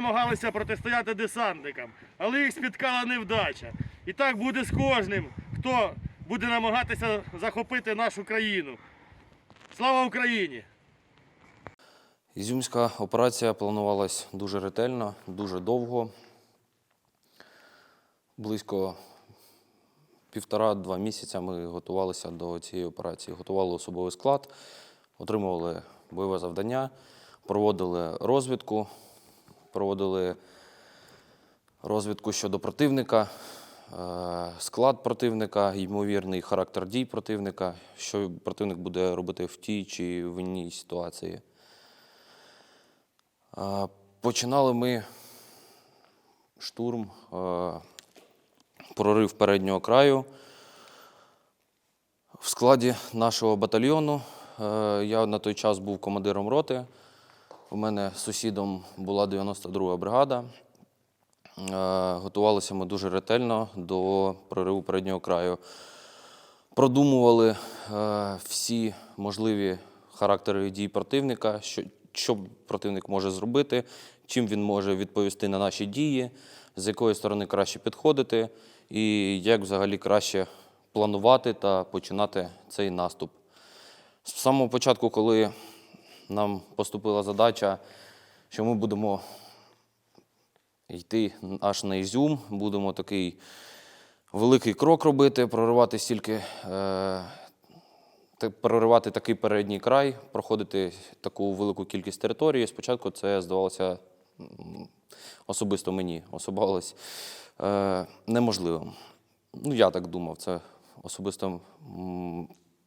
намагалися протистояти десантникам, але їх спіткала невдача. І так буде з кожним, хто буде намагатися захопити нашу країну. Слава Україні! Ізюмська операція планувалась дуже ретельно, дуже довго. Близько півтора-два місяця ми готувалися до цієї операції. Готували особовий склад, отримували бойове завдання, проводили розвідку, проводили розвідку щодо противника, е, склад противника, ймовірний характер дій противника, що противник буде робити в тій чи в іній ситуації. Е, Починали ми штурм, е, прорив переднього краю. В складі нашого батальйону я на той час був командиром роти. У мене сусідом була 92 бригада. Е, Готувалися ми дуже ретельно до прориву переднього краю. Продумували е, всі можливі характери дій противника, що, що противник може зробити, чим він може відповісти на наші дії, з якої сторони краще підходити, і як взагалі краще планувати та починати цей наступ. З самого початку, коли нам поступила задача, що ми будемо йти аж на Ізюм, будемо такий великий крок робити, проривати стільки, е, проривати такий передній край, проходити таку велику кількість території. Спочатку це здавалося особисто мені, особалось е, неможливим. Ну, я так думав, це особисто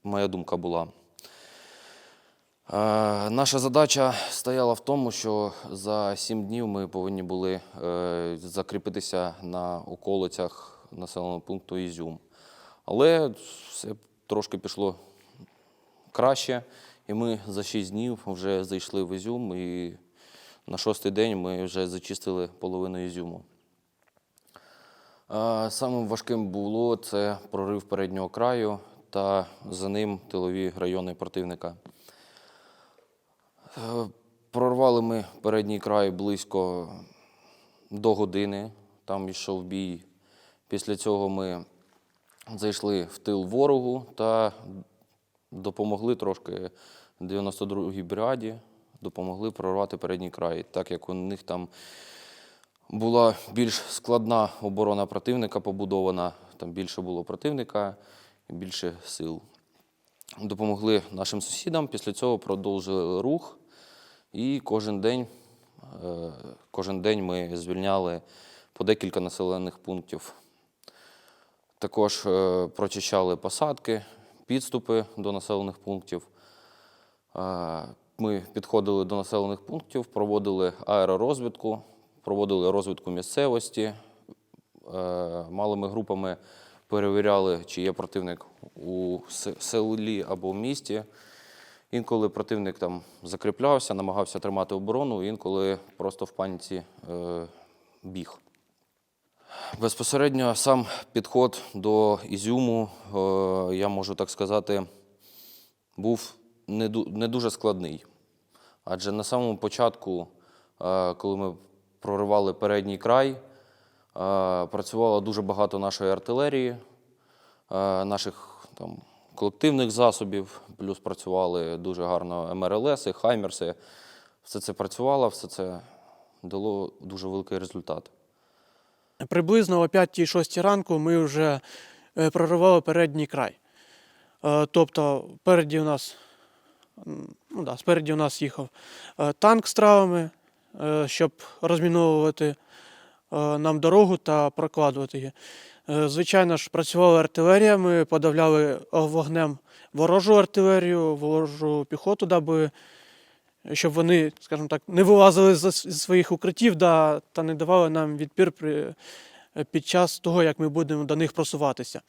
моя думка була. Е, Наша задача стояла в тому, що за сім днів ми повинні були е, закріпитися на околицях населеного пункту Ізюм. Але все трошки пішло краще, і ми за шість днів вже зайшли в Ізюм, і на шостий день ми вже зачистили половину Ізюму. Е, Самим важким було це прорив переднього краю та за ним тилові райони противника. Е, Прорвали ми передній край близько до години, там йшов бій. Після цього ми зайшли в тил ворогу та допомогли трошки 92-й бригаді, допомогли прорвати передній край, так як у них там була більш складна оборона противника побудована, там більше було противника, більше сил допомогли нашим сусідам. Після цього продовжили рух. І кожен день, е, кожен день ми звільняли по декілька населених пунктів. Також е, прочищали посадки, підступи до населених пунктів. Е, Ми підходили до населених пунктів, проводили аеророзвідку, проводили розвідку місцевості, малими групами перевіряли, чи є противник у селі або в місті. Інколи противник там закріплявся, намагався тримати оборону, інколи просто в паніці е, біг. Безпосередньо сам підход до Ізюму, е, я можу так сказати, був не, не дуже складний. Адже на самому початку, е, коли ми проривали передній край, е, працювало дуже багато нашої артилерії, е, наших там, колективних засобів, плюс працювали дуже гарно МРЛСи, Хаймерси. Все це працювало, все це дало дуже великий результат. Приблизно о 5-6 ранку ми вже е, проривали передній край. Е, Тобто, переді у нас, ну да, спереді у нас їхав е, танк з травами, щоб розміновувати нам дорогу та прокладувати її. Е, Звичайно ж, працювала артилерія, ми подавляли е, вогнем ворожу артилерію, ворожу піхоту, даби щоб вони, скажімо так, не вилазили з своїх укриттів да, та не давали нам відпір при, під час того, як ми будемо до них просуватися.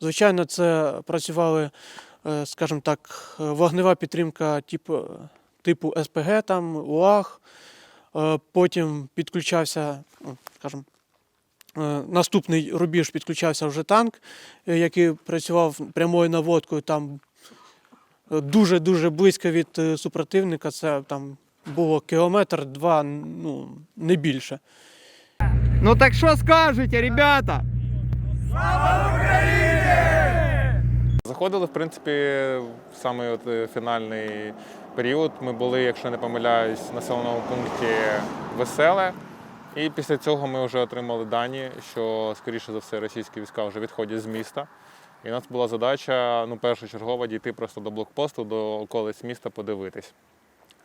Звичайно, це працювали, е, скажімо так, е, вогнева підтримка типу, типу СПГ, там, УАГ. Е, Потім підключався, ну, скажімо, е, наступний рубіж підключався вже танк, е, який працював прямою наводкою. Там дуже-дуже близько від супротивника, це там було кілометр-два, ну, не більше. Ну так що скажете, ребята? Заходили, в принципі, в саме от е, фінальний період. Ми були, якщо не помиляюсь, в населеному пункті Веселе. І після цього ми вже отримали дані, що, скоріше за все, російські війська вже відходять з міста. І у нас була задача ну, першочергово дійти просто до блокпосту, до околиць міста, подивитись.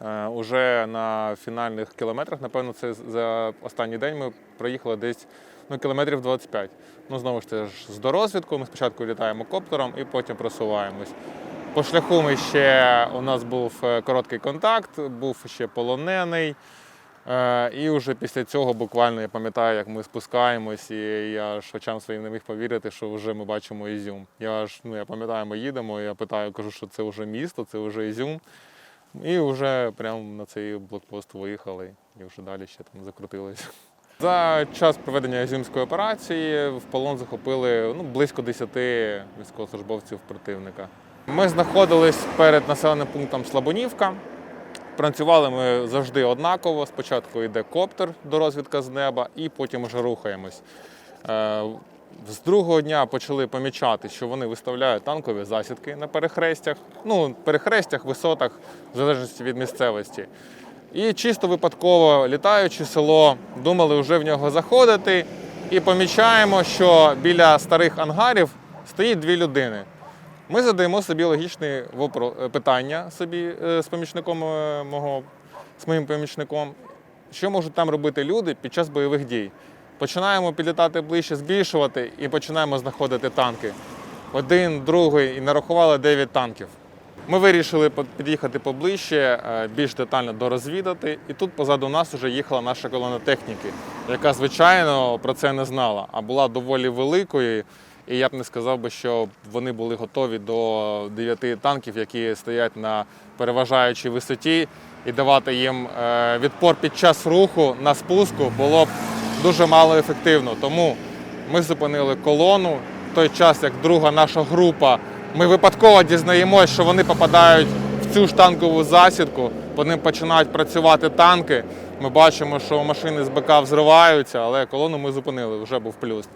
Е, Уже на фінальних кілометрах, напевно, це за останній день ми проїхали десь ну, кілометрів 25. Ну, знову ж ж з дорозвідку. Ми спочатку літаємо коптером і потім просуваємось. По шляху ми ще у нас був е, короткий контакт, був ще полонений. Е, І вже після цього буквально я пам'ятаю, як ми спускаємось, і я ж очам своїм не міг повірити, що вже ми бачимо Ізюм. Я ж ну я пам'ятаю, ми їдемо, я питаю, кажу, що це вже місто, це вже Ізюм. І вже прямо на цей блокпост виїхали і вже далі ще там закрутились. За час проведення Ізюмської операції в полон захопили ну, близько 10 військовослужбовців противника. Ми знаходились перед населеним пунктом Слабонівка. Працювали ми завжди однаково. Спочатку йде коптер до розвідка з неба, і потім вже рухаємось. З другого дня почали помічати, що вони виставляють танкові засідки на перехрестях, ну, перехрестях, висотах, в залежності від місцевості. І чисто випадково, літаючи село, думали вже в нього заходити, і помічаємо, що біля старих ангарів стоїть дві людини. Ми задаємо собі логічне питання собі е, з помічником е, мого, з моїм помічником, що можуть там робити люди під час бойових дій. Починаємо підлітати ближче, збільшувати і починаємо знаходити танки. Один, другий, і нарахували 9 танків. Ми вирішили під'їхати поближче, е, більш детально дорозвідати. І тут позаду нас вже їхала наша колона техніки, яка, звичайно, про це не знала, а була доволі великою. І я б не сказав би, що вони були готові до 9 танків, які стоять на переважаючій висоті, і давати їм е, відпор під час руху на спуску було б дуже мало ефективно. Тому ми зупинили колону. В той час, як друга наша група, ми випадково дізнаємося, що вони попадають в цю ж танкову засідку, по ним починають працювати танки. Ми бачимо, що машини з БК взриваються, але колону ми зупинили, вже був плюс.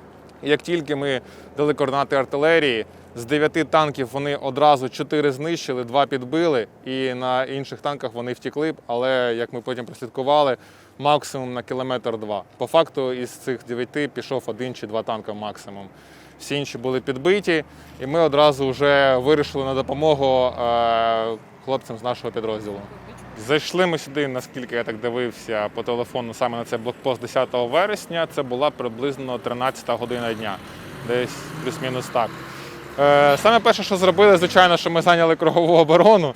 Як тільки ми дали координати артилерії, з дев'яти танків вони одразу чотири знищили, два підбили, і на інших танках вони втекли, б, але як ми потім прослідкували, максимум на кілометр два. По факту із цих дев'яти пішов один чи два танка максимум. Всі інші були підбиті, і ми одразу вже вирішили на допомогу е, хлопцям з нашого підрозділу. Зайшли ми сюди, наскільки я так дивився по телефону, саме на цей блокпост 10 вересня. Це була приблизно 13 година дня, десь плюс-мінус так. Е, Саме перше, що зробили, звичайно, що ми зайняли кругову оборону.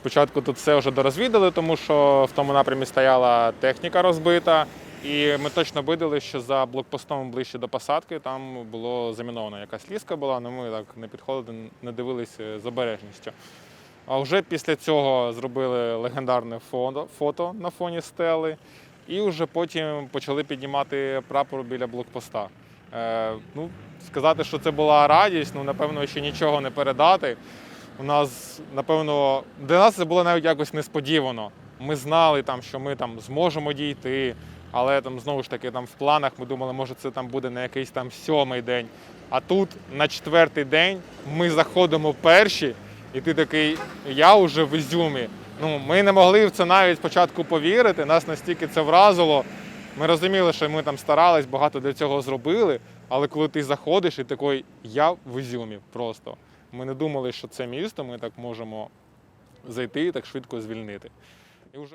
Спочатку тут все вже дорозвідали, тому що в тому напрямі стояла техніка розбита. І ми точно видали, що за блокпостом ближче до посадки там було заміновано якась ліска була, але ми так не підходили, не дивилися з обережністю. А вже після цього зробили легендарне фото, фото на фоні стели, і вже потім почали піднімати прапор біля блокпоста. Е, ну, сказати, що це була радість, ну напевно, ще нічого не передати. У нас, напевно, для нас це було навіть якось несподівано. Ми знали, там, що ми там зможемо дійти, але там знову ж таки там в планах ми думали, може це там буде на якийсь там сьомий день. А тут на четвертий день ми заходимо перші, і ти такий, я вже в Ізюмі. Ну, ми не могли в це навіть спочатку повірити, нас настільки це вразило. Ми розуміли, що ми там старались, багато для цього зробили, але коли ти заходиш і такий, я в Ізюмі просто. Ми не думали, що це місто, ми так можемо зайти і так швидко звільнити.